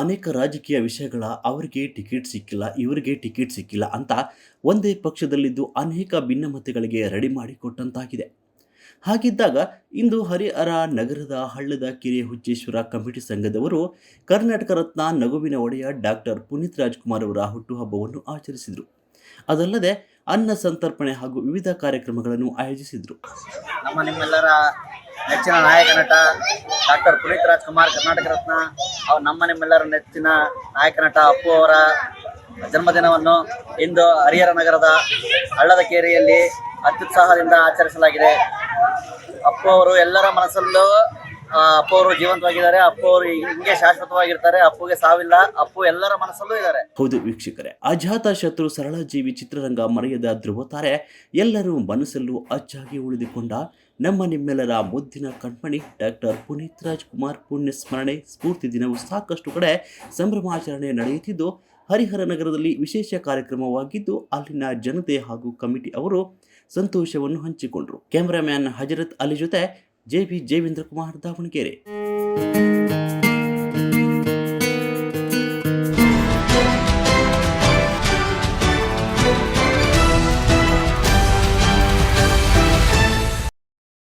ಅನೇಕ ರಾಜಕೀಯ ವಿಷಯಗಳ ಅವರಿಗೆ ಟಿಕೆಟ್ ಸಿಕ್ಕಿಲ್ಲ, ಇವರಿಗೆ ಟಿಕೆಟ್ ಸಿಕ್ಕಿಲ್ಲ ಅಂತ ಒಂದೇ ಪಕ್ಷದಲ್ಲಿದ್ದು ಅನೇಕ ಭಿನ್ನಮತಗಳಿಗೆ ರೆಡಿ ಮಾಡಿಕೊಟ್ಟಂತಾಗಿದೆ. ಹಾಗಿದ್ದಾಗ ಇಂದು ಹರಿಹರ ನಗರದ ಹಳ್ಳದ ಕೆರೆ ಹುಚ್ಚೇಶ್ವರ ಕಮಿಟಿ ಸಂಘದವರು ಕರ್ನಾಟಕ ರತ್ನ ನಗುವಿನ ಒಡೆಯ ಡಾಕ್ಟರ್ ಪುನೀತ್ ರಾಜ್ಕುಮಾರ್ ಅವರ ಹುಟ್ಟುಹಬ್ಬವನ್ನು ಆಚರಿಸಿದರು. ಅದಲ್ಲದೆ ಅನ್ನ ಸಂತರ್ಪಣೆ ಹಾಗೂ ವಿವಿಧ ಕಾರ್ಯಕ್ರಮಗಳನ್ನು ಆಯೋಜಿಸಿದರು. ನಮ್ಮ ನಿಮ್ಮೆಲ್ಲರ ನೆಚ್ಚಿನ ನಾಯಕ ನಟ ಡಾಕ್ಟರ್ ಪುನೀತ್ ರಾಜ್ಕುಮಾರ್, ಕರ್ನಾಟಕ ರತ್ನ, ಅವ್ರ ನಮ್ಮ ನಿಮ್ಮೆಲ್ಲರ ನೆಚ್ಚಿನ ನಾಯಕ ನಟ ಅಪ್ಪು ಅವರ ಜನ್ಮದಿನವನ್ನು ಇಂದು ಹರಿಹರ ನಗರದ ಹಳ್ಳದ ಕೇರಿಯಲ್ಲಿ ಅತ್ಯುತ್ಸಾಹದಿಂದ ಆಚರಿಸಲಾಗಿದೆ. ಅಪ್ಪು ಅವರು ಎಲ್ಲರ ಮನಸ್ಸಲ್ಲೂ ಅಪ್ಪು ಅವರು ಜೀವಂತವಾಗಿದ್ದಾರೆ. ಅಪ್ಪ ಅವರು ಹಿಂಗೆ ಶಾಶ್ವತವಾಗಿರ್ತಾರೆ. ಅಪ್ಪುಗೆ ಸಾವಿಲ್ಲ. ಅಪ್ಪು ಎಲ್ಲರ ಮನಸ್ಸಲ್ಲೂ ಇದ್ದಾರೆ. ಹೌದು ವೀಕ್ಷಕರೇ. ಅಜಾತ ಶತ್ರು ಸರಳ ಜೀವಿ ಚಿತ್ರರಂಗ ಮರೆಯದ ಧ್ರುವತಾರೆ. ಎಲ್ಲರೂ ಮನಸ್ಸಲ್ಲೂ ಅಚ್ಚಾಗಿ ಉಳಿದುಕೊಂಡ ನಮ್ಮ ನಿಮ್ಮೆಲ್ಲರ ಮುದ್ದಿನ ಕಣ್ಮಣಿ ಡಾಕ್ಟರ್ ಪುನೀತ್ ರಾಜ್ಕುಮಾರ್ ಪುಣ್ಯ ಸ್ಮರಣೆ ಸ್ಫೂರ್ತಿ ದಿನವು ಸಾಕಷ್ಟು ಕಡೆ ಸಂಭ್ರಮಾಚರಣೆ ನಡೆಯುತ್ತಿದ್ದು, ಹರಿಹರ ನಗರದಲ್ಲಿ ವಿಶೇಷ ಕಾರ್ಯಕ್ರಮವಾಗಿದ್ದು, ಅಲ್ಲಿನ ಜನತೆ ಹಾಗೂ ಕಮಿಟಿ ಅವರು ಸಂತೋಷವನ್ನು ಹಂಚಿಕೊಂಡರು. ಕ್ಯಾಮರಾಮ್ಯಾನ್ ಹಜರತ್ ಅಲಿ ಜೊತೆ ಜೆ ಬಿ ಜೇವೇಂದ್ರ ಕುಮಾರ್ ದಾವಣಗೆರೆ.